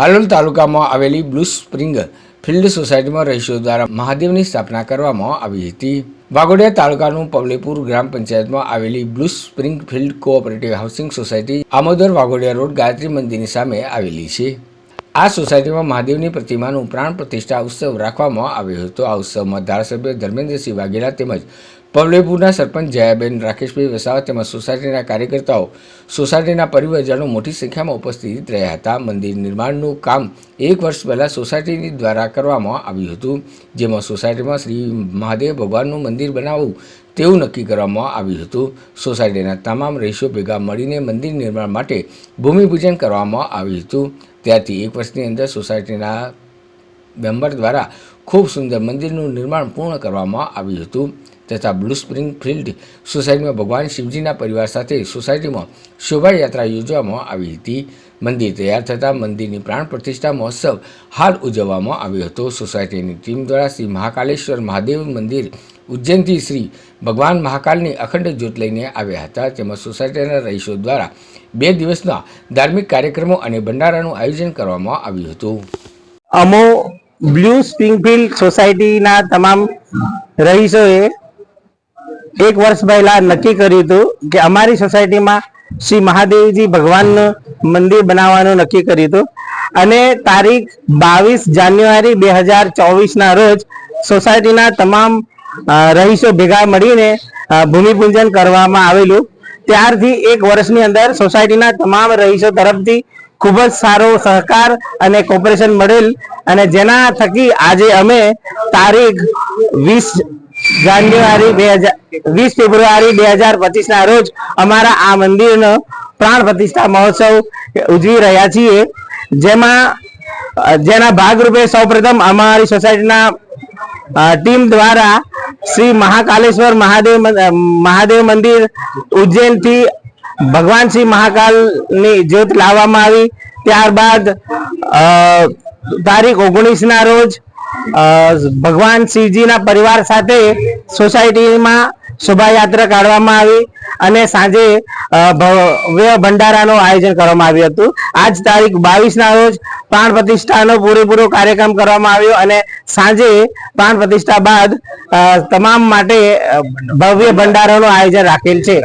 હાલોલ તાલુકામાં આવેલી blue spring field સોસાયટીમાં રહીશો દ્વારા મહાદેવની સ્થાપના કરવામાં આવી હતી. વાઘોડિયા તાલુકાનું પવલેપુર ગ્રામ પંચાયતમાં આવેલી blue spring field cooperative housing society Amodar Waghodia road Gayatri મંદિરની સામે આવેલી છે. આ સોસાયટીમાં મહાદેવની પ્રતિમાનું પ્રાણ પ્રતિષ્ઠા ઉત્સવ રાખવામાં આવ્યો હતો. આ ઉત્સવમાં ધારાસભ્ય ધર્મેન્દ્રસિંહ વાઘેલા તેમજ પવલેપુરના સરપંચ જયાબેન રાકેશભાઈ વસાવા તેમજ સોસાયટીના કાર્યકર્તાઓ સોસાયટીના પરિવારજનો મોટી સંખ્યામાં ઉપસ્થિત રહ્યા હતા. મંદિર નિર્માણનું કામ એક વર્ષ પહેલાં સોસાયટીની દ્વારા કરવામાં આવ્યું હતું, જેમાં સોસાયટીમાં શ્રી મહાદેવ ભગવાનનું મંદિર બનાવવું તેવું નક્કી કરવામાં આવ્યું હતું. સોસાયટીના તમામ રહીશો ભેગા મળીને મંદિર નિર્માણ માટે ભૂમિપૂજન કરવામાં આવ્યું હતું. ત્યારથી એક વર્ષની અંદર સોસાયટીના મેમ્બર દ્વારા ખૂબ સુંદર મંદિરનું નિર્માણ પૂર્ણ કરવામાં આવ્યું હતું. તથા બ્લુ સ્પ્રિંગ ફિલ્ડ સોસાયટીમાં ભગવાન શિવજીના પરિવાર સાથે સોસાયટીમાં શોભાયાત્રા યોજવામાં આવી હતી. મંદિર તૈયાર થતાં મંદિરની પ્રાણ પ્રતિષ્ઠા મહોત્સવ હાલ ઉજવવામાં આવ્યો હતો. સોસાયટીની ટીમ દ્વારા શ્રી મહાકાલેશ્વર મહાદેવ મંદિર ઉજ્જૈનથી શ્રી ભગવાન મહાકાલની અખંડ જ્યોત લઈને આવ્યા હતા. તેમજ સોસાયટીના રહીશો દ્વારા બે દિવસના ધાર્મિક કાર્યક્રમો અને ભંડારાનું આયોજન કરવામાં આવ્યું હતું. અમો બ્લુ સ્પ્રિંગફિલ્ડ સોસાયટીના તમામ રહીશોએ એક વર્ષ પહેલા નક્કી કર્યું હતું કે અમારી સોસાયટીમાં શ્રી મહાદેવજી ભગવાનનું મંદિર બનાવવાનું નક્કી કર્યું હતું. અને તારીખ બાવીસ જાન્યુઆરી બે હજાર ચોવીસના રોજ સોસાયટીના તમામ રહીશો ભેગા મળીને ભૂમિપૂજન કરવામાં આવેલું. ત્યારથી એક વર્ષની અંદર સોસાયટીના તમામ રહીશો તરફથી ખૂબ જ સારો સહકાર અને કોપરેશન મળેલ. અને જેના થકી આજે અમે તારીખ વીસ જાન્યુઆરી બે હજાર, વીસ ફેબ્રુઆરી બે હજાર પચીસ ના રોજ અમારા આ મંદિરનો પ્રાણ પ્રતિષ્ઠા મહોત્સવ ઉજવી રહ્યા છીએ. જેમાં જેના ભાગરૂપે સૌપ્રથમ અમારી સોસાયટીના ટીમ દ્વારા શ્રી મહાકાલેશ્વર મહાદેવ મહાદેવ મંદિર ઉજ્જૈનથી ભગવાન શ્રી મહાકાલની જ્યોત લાવવામાં આવી. ત્યારબાદ તારીખ ઓગણીસ ના રોજ ભગવાન શિવજીના પરિવાર સાથે સોસાયટીમાં શોભાયાત્રા કાઢવામાં આવી અને સાંજે ભવ્ય ભંડારાનું આયોજન કરવામાં આવ્યું હતું. આજ તારીખ બાવીસ ના રોજ પ્રાણ પ્રતિષ્ઠાનો પૂરેપૂરો કાર્યક્રમ કરવામાં આવ્યો અને સાંજે પ્રાણ પ્રતિષ્ઠા બાદ તમામ માટે ભવ્ય ભંડારાનું આયોજન રાખેલ છે.